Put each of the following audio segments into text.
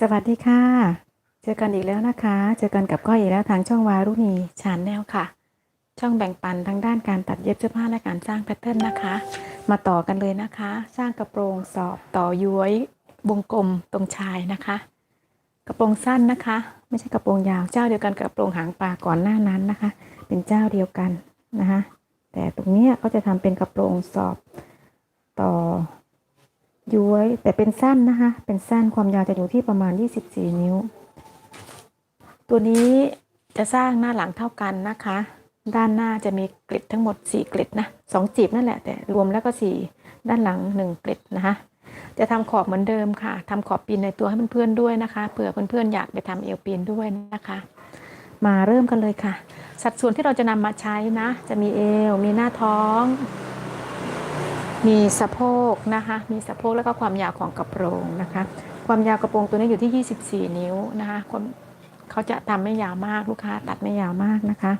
สวัสดีค่ะ เจอกันอีกแล้วนะคะ เจอกันกับก้อยอีกแล้วทางช่องวารุณีชานแนลค่ะ ช่องแบ่งปันทางด้านการตัดเย็บเสื้อผ้าและการสร้างแพทเทิร์นนะคะ มาต่อกันเลยนะคะ สร้างกระโปรงสอบต่อย้วยวงกลมตรงชายนะคะ กระโปรงสั้นนะคะ ไม่ใช่กระโปรงยาวเจ้าเดียวกันกับกระโปรงหางปลาก่อนหน้านั้นนะคะ เป็นเจ้าเดียวกันนะคะ แต่ตรงนี้ก็จะทำเป็นกระโปรงสอบต่อ ย้วยแต่เป็นสั้นนะคะ เป็นสั้นความยาวจะอยู่ที่ประมาณ 24 นิ้ว ตัวนี้จะสร้างหน้าหลังเท่ากันนะคะ ด้านหน้าจะมีกริดทั้งหมด 4กริดนะสองจีบนั่นแหละแต่รวมแล้วก็ 4 ด้านหลัง 1กริดนะคะ จะทำขอบเหมือนเดิมค่ะทำขอบปีนในตัวให้เพื่อนๆด้วยนะคะเผื่อเพื่อนๆอยากไปทำเอวปีนด้วยนะคะ มาเริ่มกันเลยค่ะ สัดส่วนที่เราจะนำมาใช้นะ จะมีเอว มีหน้าท้อง มีสะโพกนะคะมีสะโพกแล้วก็ความยาวของกระโปรงนะคะ ความยาวกระโปรงตัวนี้อยู่ที่ 24 นิ้วนะคะคเขาจะทำไม่ยาวมากลูกค้า ตัดไม่ยาวมากนะคะ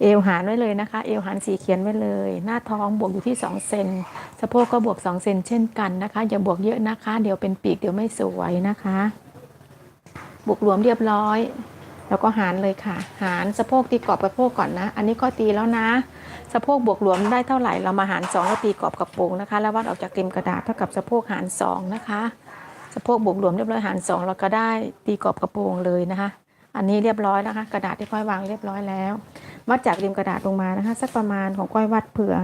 เอวหารไว้เลยนะคะ เอวหารสีเขียนไว้เลย หน้าท้องบวกอยู่ที่ 2 เซนสะโพกก็บวก 2 เซนเช่นกันนะคะอย่าบวกเยอะนะคะ เดี๋ยวเป็นปีกเดี๋ยวไม่สวยนะคะ บวกรวมเรียบร้อย แล้วก็หารเลยค่ะ หารสะโพกตีกรอบกระโพกก่อนนะ อันนี้ก็ตีแล้วนะ สะโพกบวกรวมได้เท่าไหร่เรามาหาร 2 แล้วตีกรอบกระโปรงนะคะ แล้ววัดออกจากริมกระดาษเท่ากับสะโพกหาร 2 นะคะ สะโพกบวกรวมเรียบร้อยหาร 2 เราก็ได้ตีกรอบกระโปรงเลยนะคะ อันนี้เรียบร้อยนะคะ กระดาษที่ค่อยวางเรียบร้อยแล้ว วัดจากริมกระดาษลงมานะคะ สักประมาณของก้อยวัดเผื่อ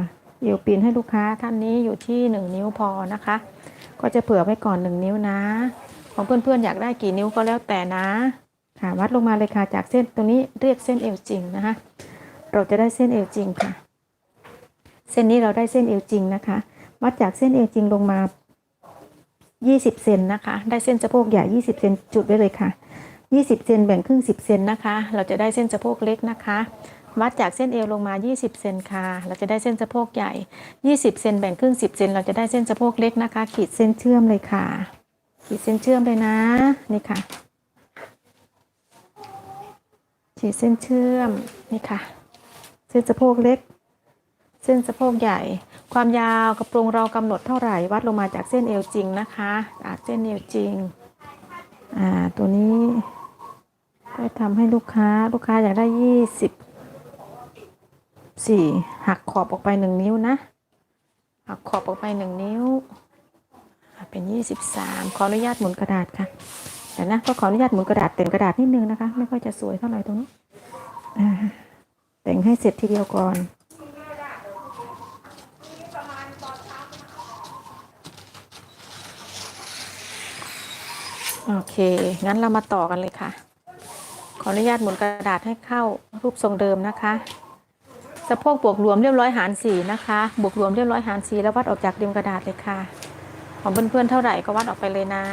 เอวปีนให้ลูกค้าท่านนี้อยู่ที่ 1 นิ้วพอนะคะ ก็จะเผื่อไว้ก่อน 1 นิ้วนะ ของเพื่อนๆอยากได้กี่นิ้วก็แล้วแต่นะค่ะวัดลงมาเลยค่ะจากเส้นตรงนี้เรียกเส้นเอวจริงนะคะ เราจะได้เส้นเอวจริงค่ะ เส้นนี้เราได้เส้นเอวจริงนะคะ วัดจากเส้นเอวจริงลงมา 20 เซนนะคะ ได้เส้นสะโพกใหญ่ 20 เซนจุดไว้เลยค่ะ 20 เซนแบ่งครึ่ง 10 เซนนะคะ เราจะได้เส้นสะโพกเล็กนะคะ วัดจากเส้นเอวลงมา 20 เซนค่ะ เราจะได้เส้นสะโพกใหญ่ 20 เซนแบ่งครึ่ง 10 เซน เราจะได้เส้นสะโพกเล็กนะคะ ขีดเส้นเชื่อมเลยค่ะ ขีดเส้นเชื่อมเลยนะ นี่ค่ะ ขีดเส้นเชื่อม นี่ค่ะ เส้นสะโพกเล็ก เส้นสะโพกใหญ่ ความยาวกระโปรงเรากำหนดเท่าไหร่ วัดลงมาจากเส้นเอวจริงนะคะจากเส้นเอวจริงอ่าตัวนี้ก็ทำให้ลูกค้าลูกค้าอยากได้ยี่สิบสี่หักขอบออกไปหนึ่งนิ้วนะ หักขอบออกไปหนึ่งนิ้ว เป็นยี่สิบสามขออนุญาตหมุนกระดาษค่ะแต่นะก็ขออนุญาตหมุนกระดาษแต่งกระดาษนิดนึงนะคะ ไม่ค่อยจะสวยเท่าไหร่ตรงนี้แต่งให้เสร็จทีเดียวก่อน โอเค งั้นเรามาต่อกันเลยค่ะ ขออนุญาตหมุนกระดาษให้เข้ารูปทรงเดิมนะคะ สะโพกบวกรวมเรียบร้อยหารสี่นะคะ บวกรวมเรียบร้อยหารสี่แล้ววัดออกจากริมกระดาษเลยค่ะ ของเพื่อนๆเท่าไหร่ก็วัดออกไปเลยนะ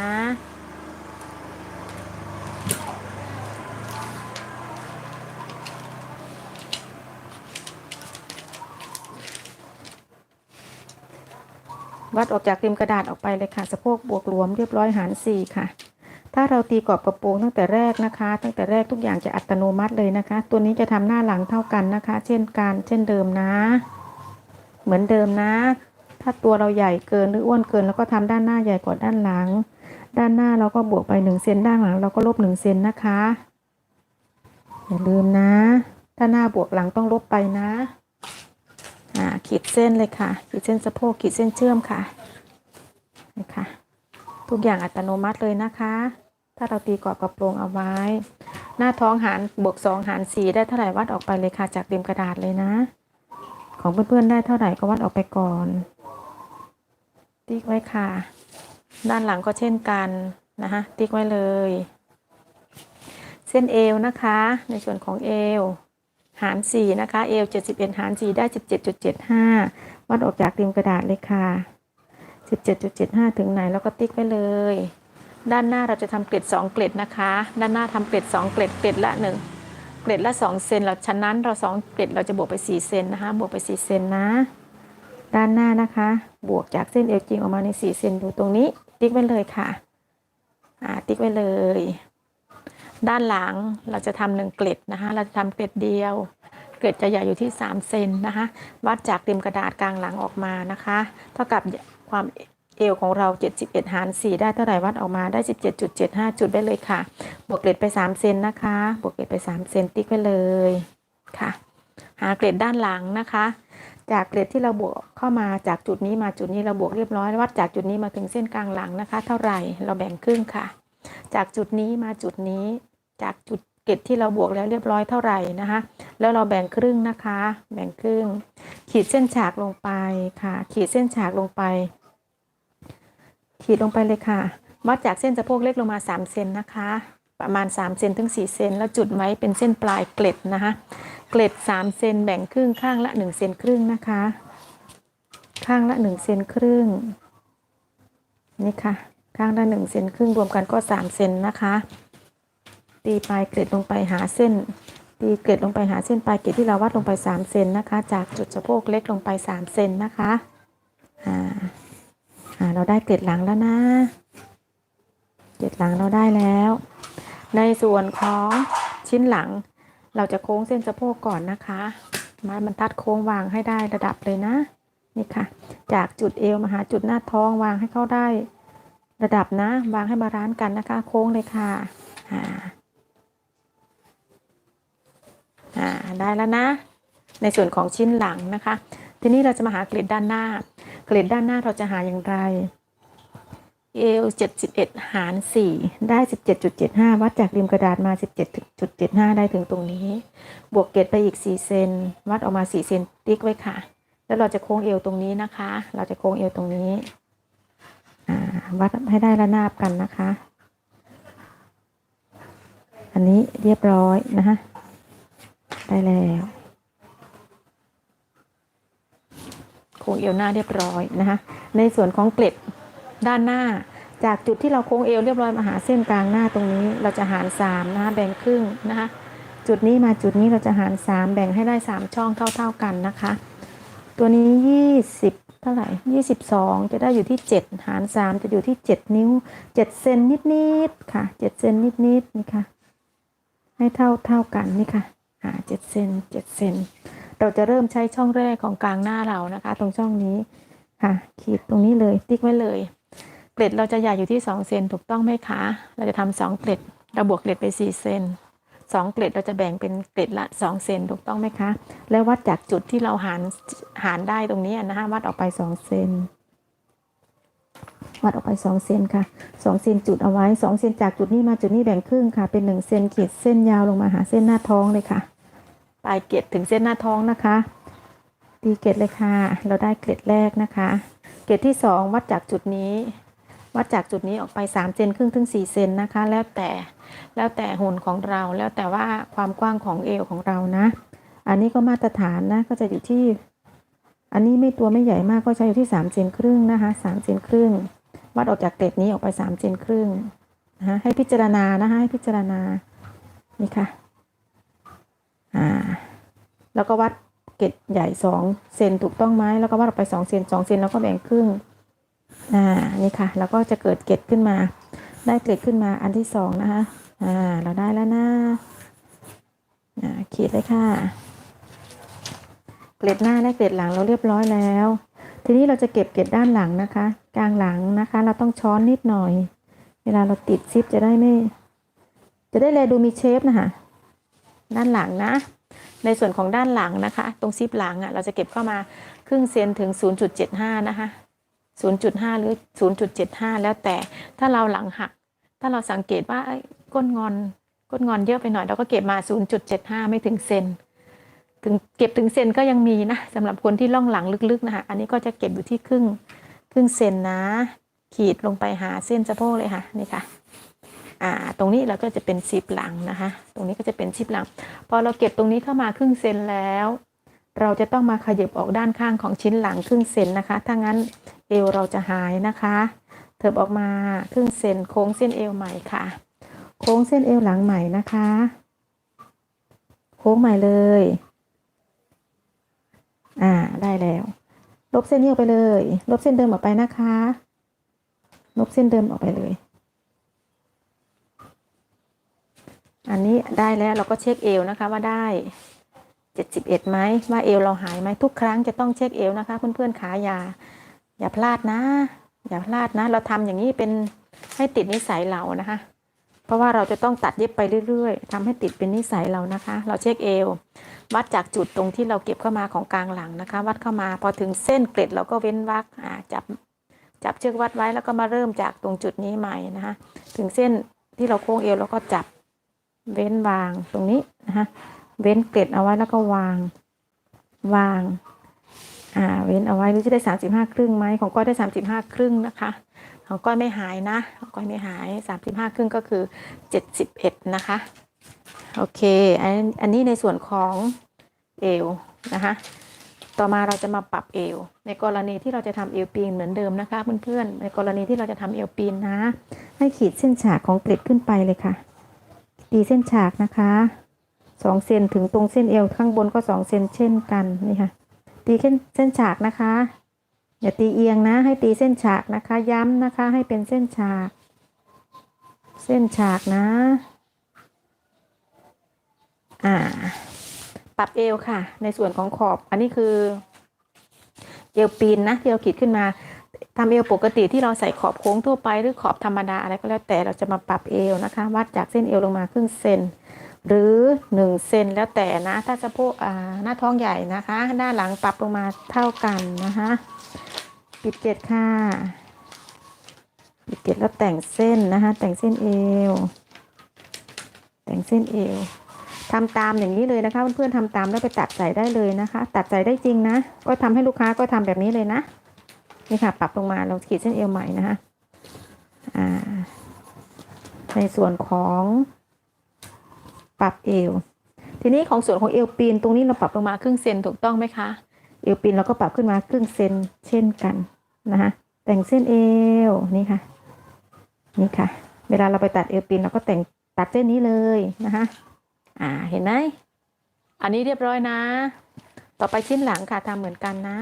วัดออกจากริมกระดาษออกไปเลยค่ะ สะโพกบวกรวมเรียบร้อยหารสี่ค่ะ ถ้าเราตีกรอบกระโปรงตั้งแต่แรกนะคะ ตั้งแต่แรกทุกอย่างจะอัตโนมัติเลยนะคะ ตัวนี้จะทำหน้าหลังเท่ากันนะคะ เช่นกันเช่นเดิมนะ เหมือนเดิมนะ ถ้าตัวเราใหญ่เกินหรืออ้วนเกินแล้วก็ทำด้านหน้าใหญ่กว่าด้านหลัง ด้านหน้าเราก็บวกไปหนึ่งเซนด้านหลังเราก็ลบหนึ่งเซนนะคะ อย่าลืมนะ ถ้าหน้าบวกหลังต้องลบไปนะอ่าขีดเส้นเลยค่ะ ขีดเส้นสะโพกขีดเส้นเชื่อมค่ะนี่ค่ะทุกอย่างอัตโนมัติเลยนะคะ ถ้าเราตีกรอบกระโปรงเอาไว้ หน้าท้องหารบวกสองหารสี่ได้เท่าไหร่วัดออกไปเลยค่ะจากริมกระดาษเลยนะ ของเพื่อนๆได้เท่าไหร่ก็วัดออกไปก่อน ติ๊กไว้ค่ะ ด้านหลังก็เช่นกันนะคะติ๊กไว้เลย เส้นเอวนะคะ ในส่วนของเอวหารสี่นะคะเอว71 หาร 4 ได้ 17.75 วัดออกจากริมกระดาษเลยค่ะ 17.75 ถึงไหนแล้วก็ติ๊กไว้เลย ด้านหน้าเราจะทำเกล็ด 2 เกล็ดนะคะ ด้านหน้าทำเกล็ด 2 เกล็ด เกล็ดละ 1 เกล็ดละ 2 เซนเราฉะนั้นเรา 2 เกล็ดเราจะบวกไป 4 เซนนะคะ บวกไป 4 เซนนะ ด้านหน้านะคะ บวกจากเส้นเอวจริงออกมาใน 4 เซนดูตรงนี้ ติ๊กไว้เลยค่ะ อ่า ติ๊กไว้เลย ด้านหลังเราจะทำหนึ่งเกล็ดนะคะ เราจะทำเกล็ดเดียว เกล็ดจะใหญ่อยู่ที่ 3 เซนนะคะ วัดจากริมกระดาษกลางหลังออกมานะคะ เท่ากับความ เอวของเรา 71 หาร 4 ได้เท่าไหร่วัดออกมาได้ 17.75 จุดได้เลยค่ะ บวกเกล็ดไป 3 เซนนะคะ บวกเกล็ดไป 3 เซนติ๊กไปเลยค่ะ หาเกล็ดด้านหลังนะคะ จากเกล็ดที่เราบวกเข้ามาจากจุดนี้มาจุดนี้เราบวกเรียบร้อยวัดจากจุดนี้มาถึงเส้นกลางหลังนะคะ เท่าไหร่เราแบ่งครึ่งค่ะ จากจุดนี้มาจุดนี้ จากจุดเกล็ดที่เราบวกแล้วเรียบร้อยเท่าไหร่นะคะ แล้วเราแบ่งครึ่งนะคะ แบ่งครึ่ง ขีดเส้นฉากลงไปค่ะ ขีดเส้นฉากลงไป ขีดลงไปเลยค่ะ วัดจากเส้นสะโพกเล็กลงมา 3 เซนนะคะ ประมาณ 3 เซนถึง 4 เซน แล้วจุดไว้เป็นเส้นปลายเกล็ดนะคะ เกล็ด 3 เซนแบ่งครึ่งข้างละ 1 เซนครึ่งนะคะ ข้างละ 1 เซนครึ่ง นี่ค่ะ ข้างละ 1 เซนครึ่งรวมกันก็ 3 เซนนะคะ ตีปลายเกล็ดลงไปหาเส้น ตีเกล็ดลงไปหาเส้นปลายเกล็ดที่เราวัดลงไป 3 เซนนะคะ จากจุดสะโพกเล็กลงไป 3 เซนนะคะ อ่า อ่าเราได้เกล็ดหลังแล้วนะ เกล็ดหลังเราได้แล้ว ในส่วนของชิ้นหลัง เราจะโค้งเส้นสะโพกก่อนนะคะ ไม้บรรทัดโค้งวางให้ได้ระดับเลยนะ นี่ค่ะ จากจุดเอวมาหาจุดหน้าท้องวางให้เข้าได้ระดับนะ วางให้บาลานซ์กันนะคะ โค้งเลยค่ะอ่าอ่าได้แล้วนะ ในส่วนของชิ้นหลังนะคะ ทีนี้เราจะมาหาเกล็ดด้านหน้า กล็ดด้านหน้าเราจะหาอย่างไรเอว71หาร4ได้17.75วัดจากริมกระดาษมา17.75ได้ถึงตรงนี้ บวกเกล็ดไปอีก4เซนวัดออกมา4เซนติ๊กไว้ค่ะ แล้วเราจะโค้งเอวตรงนี้นะคะ เราจะโค้งเอวตรงนี้วัดให้ได้ระนาบกันนะคะ อันนี้เรียบร้อยนะคะได้แล้ว โค้งเอวหน้าเรียบร้อยนะคะ ในส่วนของเกล็ดด้านหน้า จากจุดที่เราโค้งเอวเรียบร้อยมาหาเส้นกลางหน้าตรงนี้ เราจะหารสามนะคะแบ่งครึ่งนะคะ จุดนี้มาจุดนี้เราจะหารสามแบ่งให้ได้สามช่องเท่า ๆกันนะคะ ตัวนี้ยี่สิบเท่าไหร่ยี่สิบสองจะได้อยู่ที่เจ็ดหารสามจะอยู่ที่เจ็ดนิ้วเจ็ดเซนนิดๆค่ะเจ็ดเซนนิดๆนี่ค่ะ ให้เท่าเท่ากันนี่ค่ะ หาเจ็ดเซนเจ็ดเซนเราจะเริ่มใช้ช่องแรกของกลางหน้าเรานะคะ ตรงช่องนี้ค่ะขีดตรงนี้เลยติ๊กไว้เลย เกล็ดเราจะใหญ่อยู่ที่สองเซนถูกต้องไหมคะ เราจะทำสองเกล็ดเราบวกเกล็ดไปสี่เซนสองเกล็ดเราจะแบ่งเป็นเกล็ดละสองเซนถูกต้องไหมคะ แล้ววัดจากจุดที่เราหารหารได้ตรงนี้นะคะวัดออกไปสองเซนวัดออกไปสองเซนค่ะสองเซนจุดเอาไว้สองเซนจากจุดนี้มาจุดนี้แบ่งครึ่งค่ะ เป็นหนึ่งเซนขีดเส้นยาวลงมาหาเส้นหน้าท้องเลยค่ะ ปลายเกล็ดถึงเส้นหน้าท้องนะคะ ตีเกล็ดเลยค่ะ เราได้เกล็ดแรกนะคะ เกล็ดที่สองวัดจากจุดนี้ วัดจากจุดนี้ออกไปสามเซนครึ่งถึงสี่เซนนะคะ แล้วแต่แล้วแต่หุ่นของเราแล้วแต่ว่าความกว้างของเอวของเรานะ อันนี้ก็มาตรฐานนะก็จะอยู่ที่ อันนี้ไม่ตัวไม่ใหญ่มากก็ใช้อยู่ที่สามเซนครึ่งนะคะสามเซนครึ่งวัดออกจากเกล็ดนี้ออกไปสามเซนครึ่งนะะให้พิจารณานะคะให้พิจารณานี่ค่ะ อ่า แล้วก็วัดเกล็ดใหญ่สองเซนถูกต้องไหมแล้วก็วัดออกไปสองเซนสองเซนแล้วก็แบ่งครึ่ง อ่า นี่ค่ะ แล้วก็จะเกิดเกล็ดขึ้นมา ได้เกล็ดขึ้นมาอันที่สองนะคะ อ่า เราได้แล้วนะอ่าขีดเลยค่ะ เกล็ดหน้าและเกล็ดหลังเราเรียบร้อยแล้ว ทีนี้เราจะเก็บเกล็ดด้านหลังนะคะ กลางหลังนะคะ เราต้องช้อนนิดหน่อย เวลาเราติดซิปจะได้ไม่ จะได้เลดูมีเชฟนะคะ ด้านหลังนะ ในส่วนของด้านหลังนะคะ ตรงซิปหลังอะ่ะเราจะเก็บเข้ามาครึ่งเซนถึง 0.75 นะคะ 0.5 หรือ 0.75 แล้วแต่ถ้าเราหลังหัก ถ้าเราสังเกตว่าก้นงอนก้นงอนเยอะไปหน่อยเราก็เก็บมา 0.75 ไม่ถึงเซนถึงเก็บถึงเซนก็ยังมีนะสำหรับคนที่ล่องหลังลึกๆนะคะอันนี้ก็จะเก็บอยู่ที่ครึ่งครึ่งเซนนะ ขีดลงไปหาเส้นสะโพกเลยค่ะนี่ค่ะ อ่าตรงนี้เราก็จะเป็นซิปหลังนะคะ ตรงนี้ก็จะเป็นซิปหลัง พอเราเก็บตรงนี้เข้ามาครึ่งเซนแล้ว เราจะต้องมาขยับออกด้านข้างของชิ้นหลังครึ่งเซนนะคะ ถ้างั้นเอวเราจะหายนะคะเถิบออกมาครึ่งเซนโค้งเส้นเอวใหม่ค่ะ โค้งเส้นเอวหลังใหม่นะคะ โค้งใหม่เลย อ่าได้แล้ว ลบเส้นนี้ออกไปเลย ลบเส้นเดิมออกไปนะคะ ลบเส้นเดิมออกไปเลย อันนี้ได้แล้วเราก็เช็คเอวนะคะว่าได้เจ็ดสิบเอ็ดไหมว่าเอวเราหายไหมทุกครั้งจะต้องเช็คเอวนะคะ เพื่อนๆขาอย่าอย่าพลาดนะ อย่าพลาดนะ เราทำอย่างนี้เป็นให้ติดนิสัยเรานะคะ เพราะว่าเราจะต้องตัดเย็บไปเรื่อยๆทำให้ติดเป็นนิสัยเรานะคะ เราเช็คเอววัดจากจุดตรงที่เราเก็บเข้ามาของกลางหลังนะคะ วัดเข้ามาพอถึงเส้นเกล็ดเราก็เว้นวักจับจับเชือกวัดไว้แล้วก็มาเริ่มจากตรงจุดนี้ใหม่นะคะ ถึงเส้นที่เราโค้งเอวแล้วก็จับ เว้นวางตรงนี้นะคะเว้นเกล็ดเอาไว้แล้วก็วาง วาง อ่า เว้นเอาไว้รือจะได้สามสิบห้าครึ่งไหมของก้อยได้สามสิบห้าครึ่งนะคะ ของก้อยไม่หายนะ ของก้อยไม่หายสามสิบห้าครึ่งก็คือเจ็ดสิบเอ็ดนะคะ โอเค อันอันนี้ในส่วนของเอวนะคะ ต่อมาเราจะมาปรับเอว ในกรณีที่เราจะทำเอวปีนเหมือนเดิมนะคะเพื่อนๆ ในกรณีที่เราจะทำเอวปีนนะ ให้ขีดเส้นฉากของเกล็ดขึ้นไปเลยค่ะ ตีเส้นฉากนะคะสองเซนถึงตรงเส้นเอวข้างบนก็สองเซนเช่นกันนี่ค่ะ ตีเส้นเส้นฉากนะคะอย่าตีเอียงนะให้ตีเส้นฉากนะคะ ย้ำนะคะให้เป็นเส้นฉาก เส้นฉากนะ อ่า ปรับเอวค่ะ ในส่วนของขอบ อันนี้คือ เอวปีนนะที่เราขีดขึ้นมา ทำเอวปกติที่เราใส่ขอบโค้งทั่วไปหรือขอบธรรมดาอะไรก็แล้วแต่เราจะมาปรับเอวนะคะ วัดจากเส้นเอวลงมาครึ่งเซนหรือหนึ่งเซนแล้วแต่นะถ้าสะโพกหน้าท้องใหญ่นะคะหน้าหลังปรับลงมาเท่ากันนะคะปิดเกล็ดค่ะปิดเกล็ดแล้วแต่งเส้นนะคะ แต่งเส้นเอว แต่งเส้นเอวทำตามอย่างนี้เลยนะคะเพื่อนๆทำตามแล้วไปตัดใส่ได้เลยนะคะ ตัดใส่ได้จริงนะ ก็ทำให้ลูกค้าก็ทำแบบนี้เลยนะ นี่ค่ะ ปรับลงมาเราขีดเส้นเอวใหม่นะคะในส่วนของปรับเอว ทีนี้ของส่วนของเอวปีนตรงนี้เราปรับลงมาครึ่งเซนถูกต้องไหมคะ เอวปีนเราก็ปรับขึ้นมาครึ่งเซนเช่นกันนะคะแต่งเส้นเอวนี่ค่ะ นี่ค่ะ เวลาเราไปตัดเอวปีนเราก็แต่งตัดเส้นนี้เลยนะคะอ่าเห็นไหมอันนี้เรียบร้อยนะ ต่อไปชิ้นหลังค่ะทำเหมือนกันนะ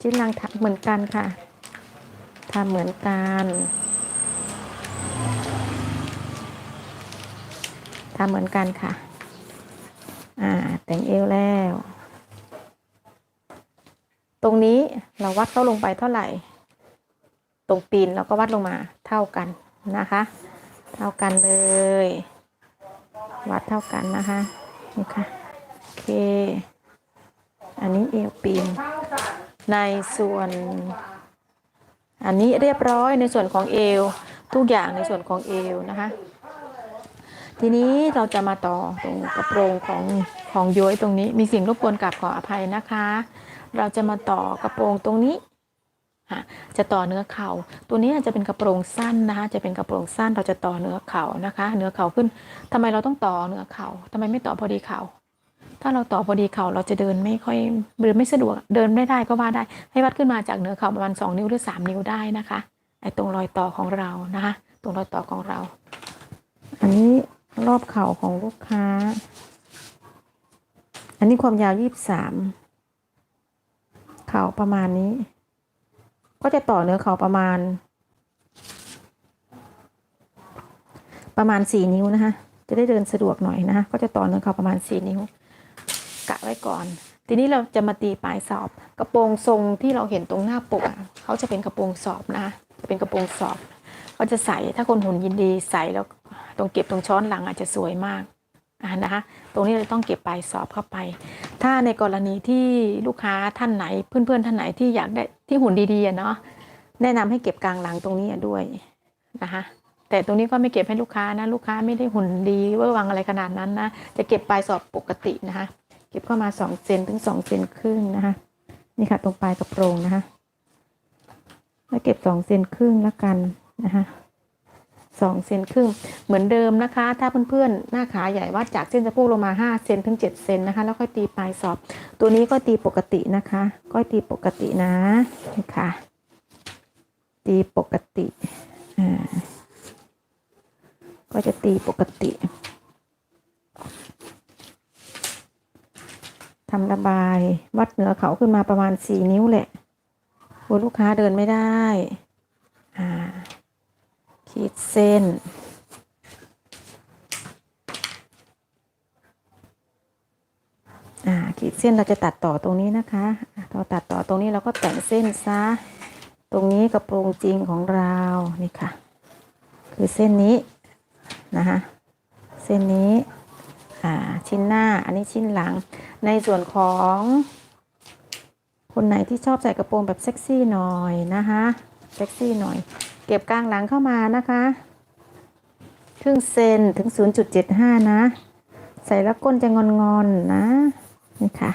ชิ้นลังทำเหมือนกันค่ะทำเหมือนกันทำเหมือนกันค่ะ อ่า แต่งเอวแล้ว ตรงนี้เราวัดเข้าลงไปเท่าไหร่ ตรงปีนเราก็วัดลงมาเท่ากันนะคะ เท่ากันเลย วัดเท่ากันนะคะ นี่ค่ะ โอเค อันนี้เอวปีน ในส่วน อันนี้เรียบร้อยในส่วนของเอว ทุกอย่างในส่วนของเอวนะคะ ทีนี้เราจะมาต่อตรงกระโปรงของของย้อยตรงนี้มีสิ่งรบกวนกับขออภัยนะคะ เราจะมาต่อกระโปรงตรงนี้จะต่อเนื้อเข่าตัวนี้จะเป็นกระโปรงสั้นนะคะ จะเป็นกระโปรงสั้นเราจะต่อเนื้อเข่านะคะ เนื้อเข่าขึ้นทำไมเราต้องต่อเนื้อเข่าทำไมไม่ต่อพอดีเข่า ถ้าเราต่อพอดีเข่าเราจะเดินไม่ค่อยเดินไม่สะดวกเดินไม่ได้ก็ว่าได้ ให้วัดขึ้นมาจากเหนือเข่าประมาณสองนิ้วหรือสามนิ้วได้นะคะไอ้ตรงรอยต่อของเรานะคะ ตรงรอยต่อของเรา อันนี้รอบเข่าของลูกค้า อันนี้ความยาวยี่สามเข่าประมาณนี้ ก็จะต่อเนื้อเข่าประมาณ ประมาณสี่นิ้วนะคะ จะได้เดินสะดวกหน่อยนะคะก็จะต่อเนื้อเข่าประมาณสี่นิ้ว กะไว้ก่อน ทีนี้เราจะมาตีปลายสอบ กระโปรงทรงที่เราเห็นตรงหน้าปกเขาจะเป็นกระโปรงสอบนะจะเป็นกระโปรงสอบเขาจะใส่ถ้าคนหุ่นยินดีใส่แล้วตรงเก็บตรงช้อนหลังอาจจะสวยมากนะคะตรงนี้เราต้องเก็บปลายสอบเข้าไป ถ้าในกรณีที่ลูกค้าท่านไหนเพื่อนๆท่านไหนที่อยากได้ที่หุ่นดีๆเนาะแนะนำให้เก็บกลางหลังตรงนี้ด้วยนะคะแต่ตรงนี้ก็ไม่เก็บให้ลูกค้านะลูกค้าไม่ได้หุ่นดีเวอร์วังอะไรขนาดนั้นนะจะเก็บปลายสอบปกตินะคะ เก็บเข้ามาสองเซนถึงสองเซนครึ่งนะคะ นี่ค่ะตรงปลายกระโปรงนะคะแล้วเก็บสองเซนครึ่งแล้วกันนะคะสองเซนครึ่งเหมือนเดิมนะคะ ถ้าเพื่อนๆหน้าขาใหญ่วัดจากเส้นสะโพกลงมาห้าเซนถึงเจ็ดเซนนะคะ แล้วค่อยตีปลายสอบ ตัวนี้ก็ตีปกตินะคะ ก็ตีปกตินะนี่ค่ะตีปกติอ่าก็จะตีปกติ ทำระบายวัดเหนือเขาขึ้นมาประมาณสี่นิ้วแหละกลัวลูกค้าเดินไม่ได้ อ่า ขีดเส้น อ่า ขีดเส้นเราจะตัดต่อตรงนี้นะคะอะเราตัดต่อตรงนี้เราก็แต่งเส้นซะ ตรงนี้กระโปรงจริงของเรา นี่ค่ะ คือเส้นนี้ นะคะ เส้นนี้ ชิ้นหน้าอันนี้ชิ้นหลัง ในส่วนของคนไหนที่ชอบใส่กระโปรงแบบเซ็กซี่หน่อยนะคะเซ็กซี่หน่อย เก็บกลางหลังเข้ามานะคะครึ่งเซนถึง 0.75 นะ ใส่แล้วก้นจะงอนๆนะนี่ค่ะ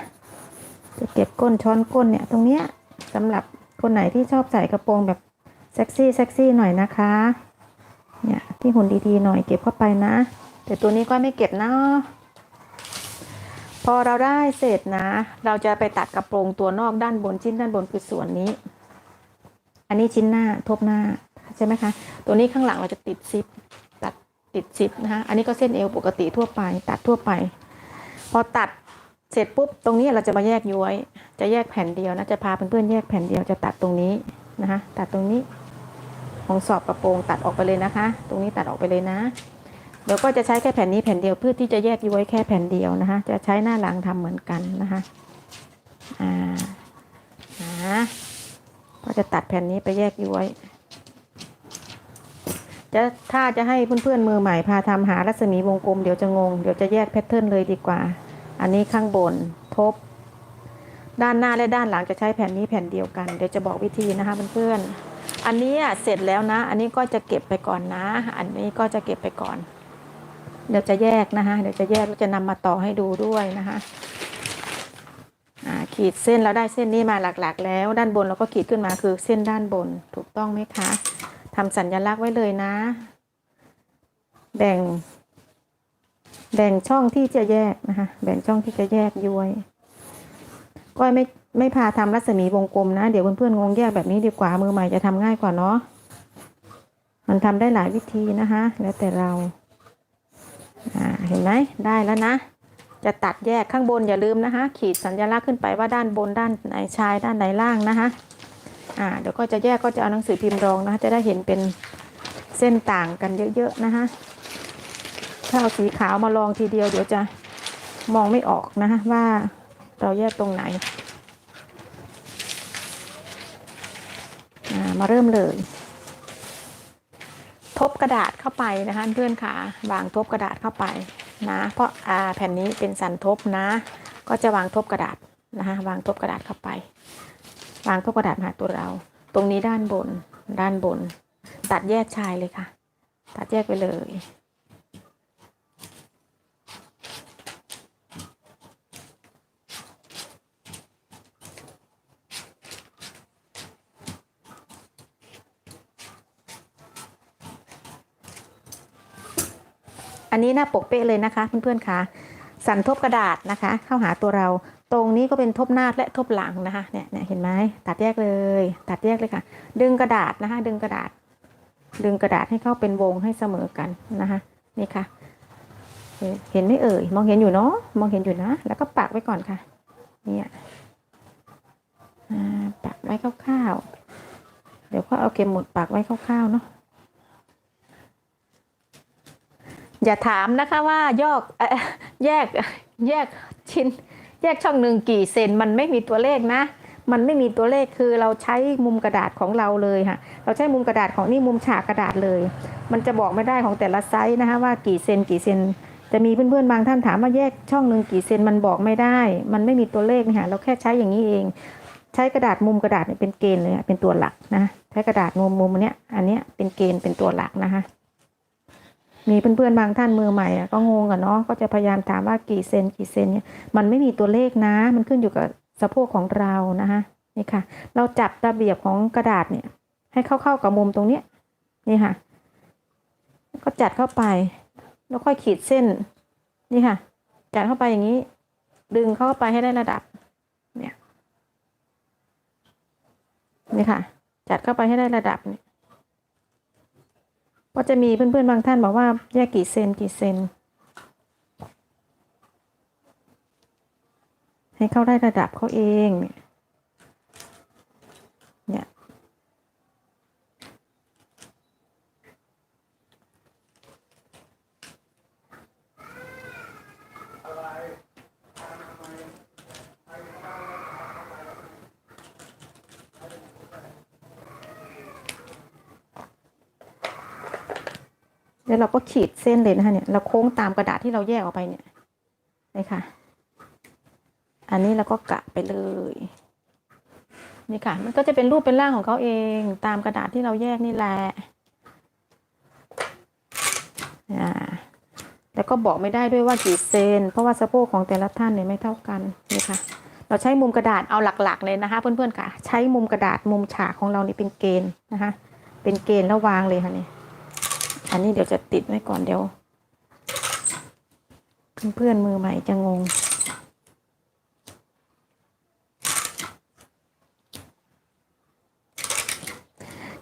จะเก็บก้นช้อนก้นเนี่ยตรงเนี้ยสำหรับคนไหนที่ชอบใส่กระโปรงแบบเซ็กซี่เซ็กซี่หน่อยนะคะ เนี่ยที่หุ่นดีๆหน่อยเก็บเข้าไปนะ แต่ตัวนี้ก็ไม่เก็บนะ พอเราได้เสร็จนะ เราจะไปตัดกระโปรงตัวนอกด้านบนชิ้นด้านบนคือส่วนนี้ อันนี้ชิ้นหน้าทบหน้าใช่ไหมคะ ตัวนี้ข้างหลังเราจะติดซิปตัดติดซิปนะคะ อันนี้ก็เส้นเอวปกติทั่วไป ตัดทั่วไป พอตัดเสร็จปุ๊บตรงนี้เราจะมาแยกย้วย จะแยกแผ่นเดียวนะ จะพาเพื่อนๆแยกแผ่นเดียวจะตัดตรงนี้นะคะ ตัดตรงนี้ ของสอบกระโปรงตัดออกไปเลยนะคะ ตรงนี้ตัดออกไปเลยนะ เดี๋ยวก็จะใช้แค่แผ่นนี้แผ่นเดียวเพื่อที่จะแยกย้วยแค่แผ่นเดียวนะคะ จะใช้หน้าหลังทำเหมือนกันนะคะอ่านะก็จะตัดแผ่นนี้ไปแยกย้วย จะถ้าจะให้เพื่อนๆมือใหม่พาทำหารัศมีวงกลมเดี๋ยวจะงงเดี๋ยวจะแยกแพทเทิร์นเลยดีกว่า อันนี้ข้างบนทบ ด้านหน้าและด้านหลังจะใช้แผ่นนี้แผ่นเดียวกัน เดี๋ยวจะบอกวิธีนะคะเพื่อนๆอันนี้เสร็จแล้วนะ อันนี้ก็จะเก็บไปก่อนนะ อันนี้ก็จะเก็บไปก่อน เดี๋ยวจะแยกนะคะ เดี๋ยวจะแยกแล้วจะนำมาต่อให้ดูด้วยนะคะขีดเส้นเราได้เส้นนี้มาหลักๆ แล้ว ด้านบนเราก็ขีดขึ้นมาคือเส้นด้านบนถูกต้องไหมคะทำสัญลักษณ์ไว้เลยนะ แบ่ง แบ่งช่องที่จะแยกนะคะแบ่งช่องที่จะแยกย้วยก้อยไม่ไม่พาทำรัศมีวงกลมนะ เดี๋ยวเพื่อนๆงงแยกแบบนี้ดีกว่ามือใหม่จะทำง่ายกว่าเนาะมันทำได้หลายวิธีนะคะแล้วแต่เรา อ่าเห็นไหมได้แล้วนะ จะตัดแยกข้างบนอย่าลืมนะคะ ขีดสัญลักษณ์ขึ้นไปว่าด้านบนด้านไหนชายด้านไหนล่างนะคะอ่าเดี๋ยวก็จะแยกก็จะเอาหนังสือพิมพ์รองนะคะจะได้เห็นเป็นเส้นต่างกันเยอะๆนะคะถ้าเอาสีขาวมาลองทีเดียวเดี๋ยวจะมองไม่ออกนะคะว่าเราแยกตรงไหนอ่ามาเริ่มเลย บกระดาษเข้าไปนะคะเพื่อนค่ะวางทบกระดาษเข้าไปนะเพราะอ่าแผ่นนี้เป็นสันทบนะ ก็จะวางทบกระดาษนะคะวางทบกระดาษเข้าไป วางทบกระดาษมาหาตัวเรา ตรงนี้ด้านบนด้านบน ตัดแยกชายเลยค่ะ ตัดแยกไปเลย อันนี้หน้าปกเป๊ะเลยนะคะเพื่อนๆคะสันทบกระดาษนะคะ เข้าหาตัวเราตรงนี้ก็เป็นทบหน้าและทบหลังนะคะเนี่ยเนี่ยเห็นไหมตัดแยกเลย ตัดแยกเลยค่ะ ดึงกระดาษนะคะ ดึงกระดาษ ดึงกระดาษให้เข้าเป็นวงให้เสมอกันนะคะ นี่ค่ะ เห็นไหม่เอ่ย มองเห็นอยู่เนาะมองเห็นอยู่นะ แล้วก็ปักไว้ก่อนค่ะ เนี่ยอ่าปักไว้คร่าวๆเดี๋ยวก็เอาเข็มหมุดปักไว้คร่าวๆเนาะ อย่าถามนะคะว่ายอกเอ่อแยกแยกชิ้น แยกช่องหนึ่งกี่เซนมันไม่มีตัวเลขนะ มันไม่มีตัวเลขคือเราใช้มุมกระดาษของเราเลยค่ะ เราใช้มุมกระดาษของนี่มุมฉากกระดาษเลย มันจะบอกไม่ได้ของแต่ละไซส์นะคะว่ากี่เซนกี่เซนจะมีเพื่อนๆบางท่านถามว่าแยกช่องหนึ่งกี่เซนมันบอกไม่ได้ มันไม่มีตัวเลขนะค่ะเราแค่ใช้อย่างนี้เอง ใช้กระดาษมุมกระดาษเนี่ยเป็นเกณฑ์เลยเป็นตัวหลักนะใช้กระดาษมุมมุมอันเนี้ยอันเนี้ยเป็นเกณฑ์เป็นตัวหลักนะคะ มีเพื่อนๆบางท่านมือใหม่ก็งงกันเนาะก็จะพยายามถามว่ากี่เซนกี่เซนเนี่ยมันไม่มีตัวเลขนะ มันขึ้นอยู่กับสะโพกของเรานะคะนี่ค่ะ เราจับระเบียบของกระดาษเนี่ย ให้เข้าๆกับมุมตรงเนี้ยนี่ค่ะ ก็จัดเข้าไป แล้วค่อยขีดเส้น นี่ค่ะ จัดเข้าไปอย่างนี้ ดึงเข้าไปให้ได้ระดับ เนี่ย นี่ค่ะ จัดเข้าไปให้ได้ระดับเนี่ย ก็จะมีเพื่อนๆบางท่านบอกว่าแยกกี่เซนกี่เซน ให้เข้าได้ระดับเขาเองเนี่ย แล้วเราก็ขีดเส้นเลยนะคะเนี่ยเราโค้งตามกระดาษที่เราแยกออกไปเนี่ยนี่ค่ะ อันนี้เราก็กะไปเลยนี่ค่ะ มันก็จะเป็นรูปเป็นร่างของเขาเองตามกระดาษที่เราแยกนี่แหละอ่าแล้วก็บอกไม่ได้ด้วยว่ากี่เซน เพราะว่าสะโพกของแต่ละท่านเนี่ยไม่เท่ากันนี่ค่ะ เราใช้มุมกระดาษเอาหลักๆเลยนะคะ เพื่อนๆค่ะ ใช้มุมกระดาษมุมฉากของเรานี่เป็นเกณฑ์นะคะ เป็นเกณฑ์แล้ววางเลยค่ะนี่ อันนี้เดี๋ยวจะติดไว้ก่อนเดี๋ยว เพื่อนๆมือใหม่จะงง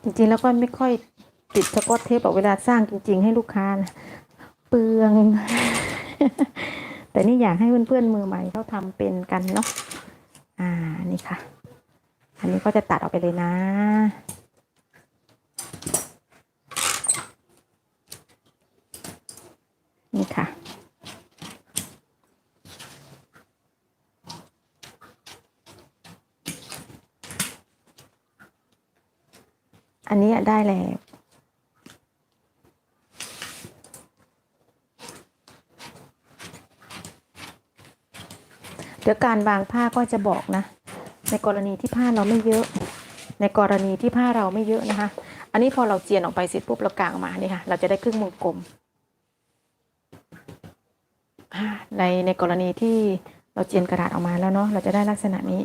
จริงๆแล้วก็ไม่ค่อยติดสกอตเทปแบบเวลาสร้างจริง ๆ ให้ลูกค้านะเปลือง แต่นี่อยากให้เพื่อนๆมือใหม่เขาทำเป็นกันเนาะอ่านี่ค่ะ อันนี้ก็จะตัดออกไปเลยนะ นี่ค่ะ อันนี้ได้แล้วเดี๋ยวการวางผ้าก็จะบอกนะ ในกรณีที่ผ้าเราไม่เยอะ ในกรณีที่ผ้าเราไม่เยอะนะคะ อันนี้พอเราเจียนออกไปเสร็จปุ๊บเรากางออกมานี่ค่ะ เราจะได้ครึ่งวงกลมอ่า ในในกรณีที่เราเจียนกระดาษออกมาแล้วเนาะเราจะได้ลักษณะนี้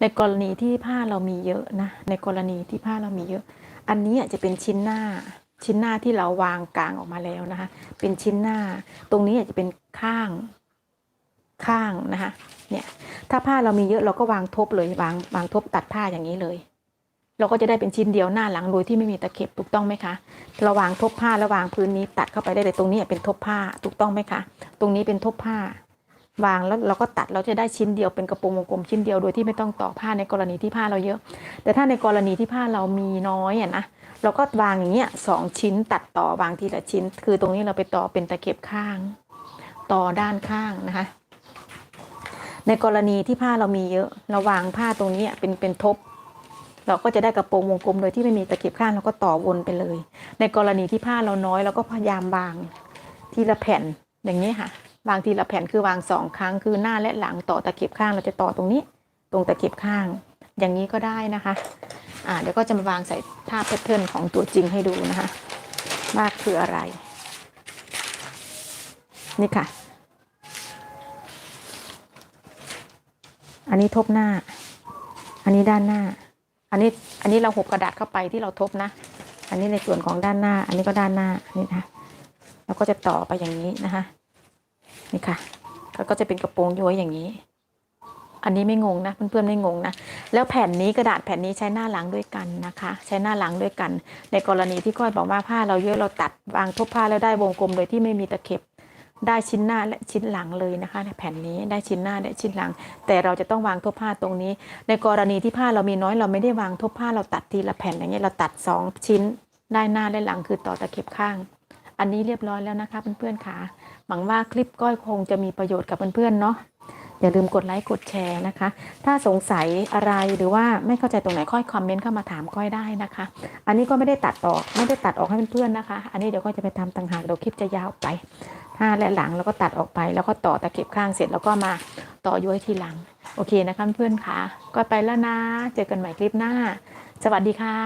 ในกรณีที่ผ้าเรามีเยอะนะในกรณีที่ผ้าเรามีเยอะ อันนี้จจะเป็นชิ้นหน้าชิ้นหน้าที่เราวางกลางออกมาแล้วนะคะเป็นชิ้นหน้า ตรงนี้อาจจะเป็นข้างข้างนะคะเนี่ยถ้าผ้าเรามีเยอะเราก็วางทบเลยวางวางทบตัดผ้าอย่างนี้เลย เราก็จะได้เป็นชิ้นเดียวหน้าหลังโดยที่ไม่มีตะเข็บถูกต้องไหมคะเราวางทบผ้าแล้ววางพื้นนี้ตัดเข้าไปได้เลยตรงนี้เป็นทบผ้าถูกต้องไหมคะ ตรงนี้เป็นทบผ้า วางแล้วเราก็ตัดเราจะได้ชิ้นเดียวเป็นกระโปรงวงกลมชิ้นเดียวโดยที่ไม่ต้องต่อผ้าในกรณีที่ผ้าเราเยอะ แต่ถ้าในกรณีที่ผ้าเรามีน้อยอะนะเราก็วางอย่างเงี้ยสองชิ้นตัดต่อวางทีละชิ้น คือตรงนี้เราไปต่อเป็นตะเข็บข้าง ต่อด้านข้างนะคะ ในกรณีที่ผ้าเรามีเยอะเราวางผ้าตรงนี้เป็นเป็นทบ เราก็จะได้กระโปรงวงกลมโดยที่ไม่มีตะเข็บข้างเราก็ต่อวนไปเลย ในกรณีที่ผ้าเราน้อยเราก็พยายามวางทีละแผ่นอย่างนี้ค่ะวางทีละแผ่นคือวางสองครั้งคือหน้าและหลังต่อตะเข็บข้างเราจะต่อตรงนี้ ตรงตะเข็บข้าง อย่างนี้ก็ได้นะคะอ่าเดี๋ยวก็จะมาวางใส่ท่าแพทเทิร์นของตัวจริงให้ดูนะคะว่าคืออะไร นี่ค่ะ อันนี้ทบหน้า อันนี้ด้านหน้า อันนี้อันนี้เราหบกระดาษเข้าไปที่เราทบนะ อันนี้ในส่วนของด้านหน้า อันนี้ก็ด้านหน้านี่นะแล้วก็จะต่อไปอย่างนี้นะคะนี่ค่ะแล้วก็จะเป็นกระโปรงย้อยอย่างนี้ อันนี้ไม่งงนะเพื่อนๆไม่งงนะแล้วแผ่นนี้กระดาษแผ่นนี้ใช้หน้าหลังด้วยกันนะคะ ใช้หน้าหลังด้วยกัน ในกรณีที่ก้อยบอกว่าผ้าเราเยอะเราตัดวางทบผ้าแล้วได้วงกลมโดยที่ไม่มีตะเข็บ ได้ชิ้นหน้าและชิ้นหลังเลยนะคะในแผ่นนี้ได้ชิ้นหน้าและชิ้นหลัง แต่เราจะต้องวางทบผ้าตรงนี้ ในกรณีที่ผ้าเรามีน้อยเราไม่ได้วางทบผ้าเราตัดทีละแผ่นอย่างเงี้ยเราตัดสองชิ้นได้หน้าและหลังคือต่อตะเข็บข้าง อันนี้เรียบร้อยแล้วนะคะเพื่อนๆค่ะหวังว่าคลิปก้อยคงจะมีประโยชน์กับเพื่อนๆเนาะ อย่าลืมกดไลค์กดแชร์นะคะ ถ้าสงสัยอะไรหรือว่าไม่เข้าใจตรงไหนค่อยคอมเมนต์เข้ามาถามก้อยได้นะคะ อันนี้ก็ไม่ได้ตัดต่อไม่ได้ตัดออกให้เพื่อนๆนะคะ อันนี้เดี๋ยวก็จะไปทำต่างหากเดี๋ยวคลิปจะยาวไปห้าและหลังแล้วก็ตัดออกไป แล้วก็ต่อตะเข็บข้างเสร็จแล้วก็มาต่อย้อยทีหลัง โอเคนะคะเพื่อนค่ะก็ไปแล้วนะ เจอกันใหม่คลิปหน้า สวัสดีค่ะ